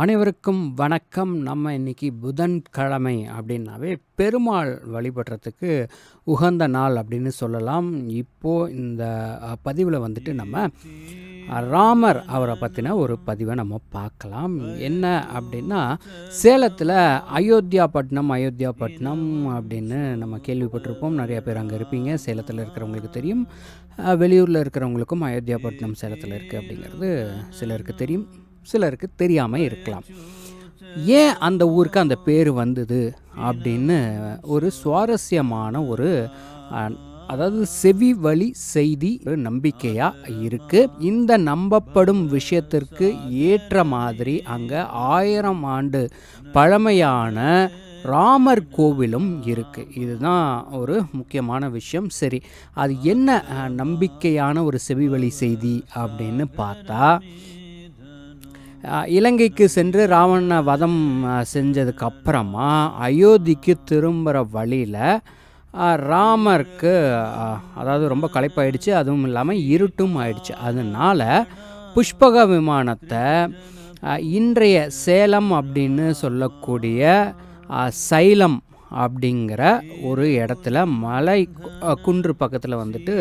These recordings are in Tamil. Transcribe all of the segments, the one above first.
அனைவருக்கும் வணக்கம். நம்ம இன்னைக்கு புதன்கிழமை அப்படின்னாவே பெருமாள் வழிபடுறதுக்கு உகந்த நாள் அப்படின்னு சொல்லலாம். இப்போது இந்த பதிவில் வந்துட்டு நம்ம ராமர் அவரை பற்றின ஒரு பதிவை நம்ம பார்க்கலாம். என்ன அப்படின்னா சேலத்தில் அயோத்தியாப்பட்டினம் அயோத்தியாப்பட்டினம் அப்படின்னு நம்ம கேள்விப்பட்டிருப்போம். நிறையா பேர் அங்கே இருப்பீங்க. சேலத்தில் இருக்கிறவங்களுக்கு தெரியும். வெளியூரில் இருக்கிறவங்களுக்கும் அயோத்தியாப்பட்டினம் சேலத்தில் இருக்குது அப்படிங்கிறது சிலருக்கு தெரியும். சிலருக்கு தெரியாமல் இருக்கலாம். ஏன் அந்த ஊருக்கு அந்த பேர் வந்தது அப்படின்னு ஒரு சுவாரஸ்யமான ஒரு அதாவது செவி வழி செய்தி ஒரு நம்பிக்கையாக இருக்குது இந்த நம்பப்படும் விஷயத்திற்கு ஏற்ற மாதிரி அங்கே ஆயிரம் ஆண்டு பழமையான ராமர் கோவிலும் இருக்குது இதுதான் ஒரு முக்கியமான விஷயம். சரி அது என்ன நம்பிக்கையான ஒரு செவிவழி செய்தி அப்படின்னு பார்த்தா இலங்கைக்கு சென்று ராவண வதம் செஞ்சதுக்கு அப்புறமா அயோத்திக்கு திரும்புகிற வழியில் ராமருக்கு அதாவது ரொம்ப களைப்பாயிடுச்சு. அதுவும் இல்லாமல் இருட்டும் ஆயிடுச்சு. அதனால் புஷ்பக விமானத்தை இன்றைய சேலம் அப்படின்னு சொல்லக்கூடிய சைலம் அப்படிங்கிற ஒரு இடத்துல மலை குன்று பக்கத்தில் வந்துட்டு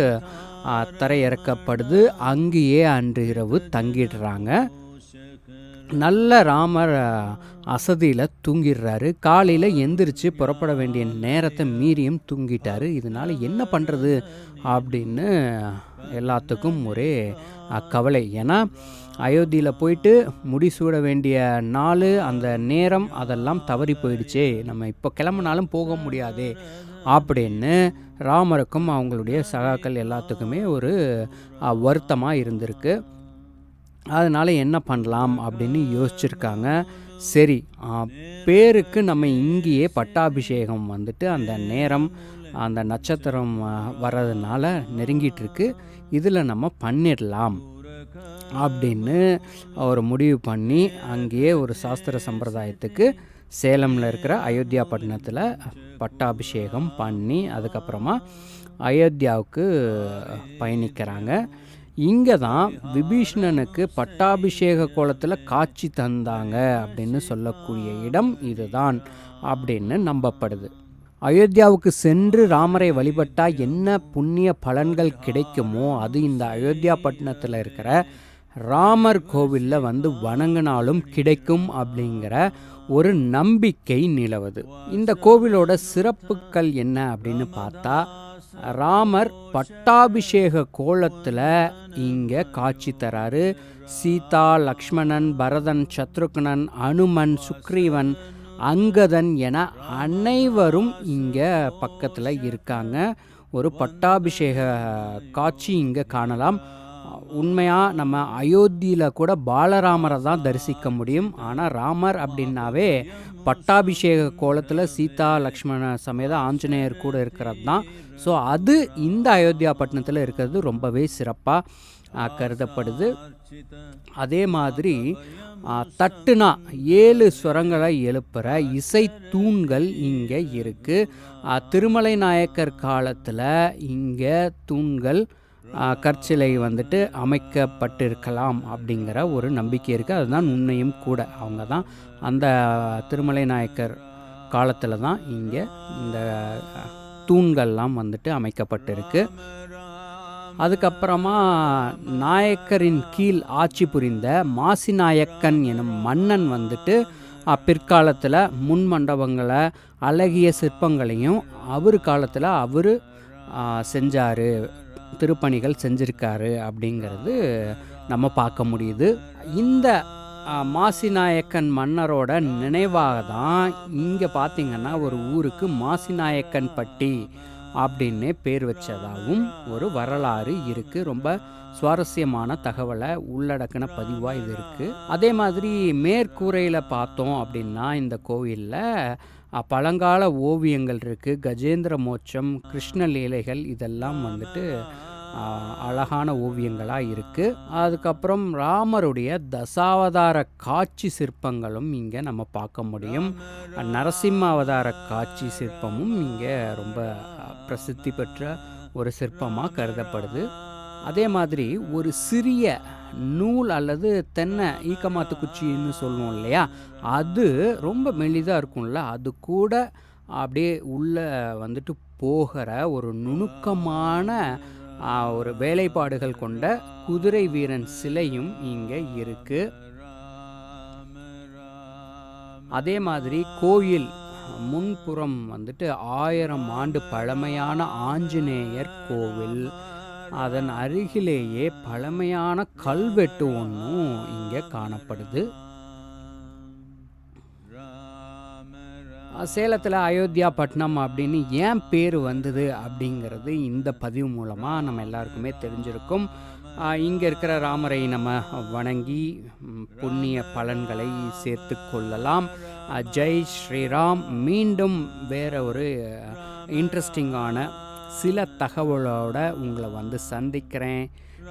தரையிறக்கப்படுது. அங்கேயே அன்று இரவு தங்கிடுறாங்க. நல்ல ராமர் அசதியில் தூங்கிடுறாரு. காலையில் எந்திரிச்சு புறப்பட வேண்டிய நேரத்தை மீறியும் தூங்கிட்டாரு. இதனால் என்ன பண்ணுறது அப்படின்னு எல்லாத்துக்கும் ஒரே கவலை. ஏன்னா அயோத்தியில் போயிட்டு முடிசூட வேண்டிய நாள் அந்த நேரம் அதெல்லாம் தவறி போயிடுச்சே. நம்ம இப்போ கிளம்புனாலும் போக முடியாதே அப்படின்னு ராமருக்கும் அவங்களுடைய சகாக்கள் எல்லாத்துக்குமே ஒரு வருத்தமாக இருந்திருக்கு. அதனால் என்ன பண்ணலாம் அப்படின்னு யோசிச்சிருக்காங்க. சரி பேருக்கு நம்ம இங்கேயே பட்டாபிஷேகம் வந்துட்டு அந்த நேரம் அந்த நட்சத்திரம் வர்றதுனால நெருங்கிட்டுருக்கு. இதில் நம்ம பண்ணிடலாம் அப்படின்னு ஒரு முடிவு பண்ணி அங்கேயே ஒரு சாஸ்திர சம்பிரதாயத்துக்கு சேலமில் இருக்கிற அயோத்தியா பட்டணத்தில் பட்டாபிஷேகம் பண்ணி அதுக்கப்புறமா அயோத்தியாவுக்கு பயணிக்கிறாங்க. இங்கே தான் விபீஷ்ணனுக்கு பட்டாபிஷேக கோலத்தில் காட்சி தந்தாங்க அப்படின்னு சொல்லக்கூடிய இடம் இதுதான் அப்படின்னு நம்பப்படுது. அயோத்தியாவுக்கு சென்று ராமரை வழிபட்டால் என்ன புண்ணிய பலன்கள் கிடைக்குமோ அது இந்த அயோத்தியா பட்டணத்தில் இருக்கிற ராமர் கோவிலில் வந்து வணங்கினாலும் கிடைக்கும் அப்படிங்கிற ஒரு நம்பிக்கை நிலவுது. இந்த கோவிலோட சிறப்புகள் என்ன அப்படின்னு பார்த்தா ராமர் பட்டாபிஷேக கோலத்தில் இங்கே காட்சி தராரு. சீதா லக்ஷ்மணன் பரதன் சத்ருக்னன் அனுமன் சுக்ரீவன் அங்கதன் என அனைவரும் இங்கே பக்கத்தில் இருக்காங்க. ஒரு பட்டாபிஷேக காட்சி இங்கே காணலாம். உண்மையாக நம்ம அயோத்தியில் கூட பாலராமரை தான் தரிசிக்க முடியும். ஆனால் ராமர் அப்படின்னாவே பட்டாபிஷேக கோலத்தில் சீதா லக்ஷ்மண சமேத ஆஞ்சநேயர் கூட இருக்கிறது தான். ஸோ அது இந்த அயோத்தியா பட்டணத்தில் இருக்கிறது ரொம்பவே சிறப்பாக கருதப்படுது. அதே மாதிரி தட்டுனா ஏழு ஸ்வரங்களை எழுப்புற இசை தூண்கள் இங்கே இருக்குது திருமலை நாயக்கர் காலத்தில் இங்கே தூண்கள் கற்சிலை வந்துட்டு அமைக்கப்பட்டிருக்கலாம் அப்படிங்கிற ஒரு நம்பிக்கை இருக்குது அதுதான் உண்மையும் கூட. அவங்க தான் அந்த திருமலை நாயக்கர் காலத்தில் தான் இங்கே இந்த தூண்கள்லாம் வந்துட்டு அமைக்கப்பட்டிருக்கு. அதுக்கப்புறமா நாயக்கரின் கீழ் ஆட்சி புரிந்த மாசிநாயக்கன் எனும் மன்னன் வந்துட்டு பிற்காலத்தில் முன் மண்டபங்களை அழகிய சிற்பங்களையும் அவர் காலத்தில் அவர் செஞ்சார். திருப்பணிகள் செஞ்சுருக்காரு அப்படிங்கிறது நம்ம பார்க்க முடியுது. இந்த மாசிநாயக்கன் மன்னரோட நினைவாக தான் இங்கே பார்த்தீங்கன்னா ஒரு ஊருக்கு மாசிநாயக்கன் பட்டி அப்படின்னு பேர் வச்சதாகவும் ஒரு வரலாறு இருக்குது ரொம்ப சுவாரஸ்யமான தகவலை உள்ளடக்கின பதிவாக இது இருக்குது அதே மாதிரி மேற்கூரையில் பார்த்தோம் அப்படின்னா இந்த கோவிலில் பழங்கால ஓவியங்கள் இருக்குது கஜேந்திர மோட்சம் கிருஷ்ண லீலைகள் இதெல்லாம் வந்துட்டு அழகான ஓவியங்களாக இருக்குது அதுக்கப்புறம் ராமருடைய தசாவதார காட்சி சிற்பங்களும் இங்கே நம்ம பார்க்க முடியும். நரசிம்ம அவதார காட்சி சிற்பமும் இங்கே ரொம்ப பிரசித்தி பெற்ற ஒரு சிற்பமாக கருதப்படுது. அதே மாதிரி ஒரு சிறிய நூல் அல்லது தென்னை ஈக்கமாத்து குச்சின்னு சொல்லுவோம் இல்லையா? அது ரொம்ப மெலிதாக இருக்கும்ல. அது கூட அப்படியே உள்ள வந்துட்டு போகிற ஒரு நுணுக்கமான ஒரு வேலைப்பாடுகள் கொண்ட குதிரை வீரன் சிலையும் இங்கே இருக்குது அதே மாதிரி கோயில் முன்புறம் வந்துட்டு ஆயிரம் ஆண்டு பழமையான ஆஞ்சநேயர் கோவில் அதன் அருகிலேயே பழமையான கல்வெட்டு ஒன்றும் இங்கே காணப்படுது. சேலத்தில் அயோத்தியா பட்டினம் அப்படின்னு ஏன் பேர் வந்தது அப்படிங்கிறது இந்த பதிவு மூலமாக நம்ம எல்லாருக்குமே தெரிஞ்சிருக்கும். இங்கே இருக்கிற ராமரை நம்ம வணங்கி புண்ணிய பலன்களை சேர்த்து கொள்ளலாம். ஜெய் ஸ்ரீராம். மீண்டும் வேற ஒரு இன்ட்ரெஸ்டிங்கான சில தகவலோட உங்களை வந்து சந்திக்கிறேன்.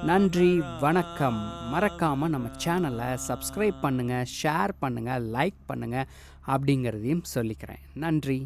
நன்றி வணக்கம். மறக்காமல் நம்ம சேனலை சப்ஸ்கிரைப் பண்ணுங்கள் ஷேர் பண்ணுங்கள் லைக் பண்ணுங்கள் அப்படிங்கிறதையும் சொல்லிக்கிறேன். நன்றி.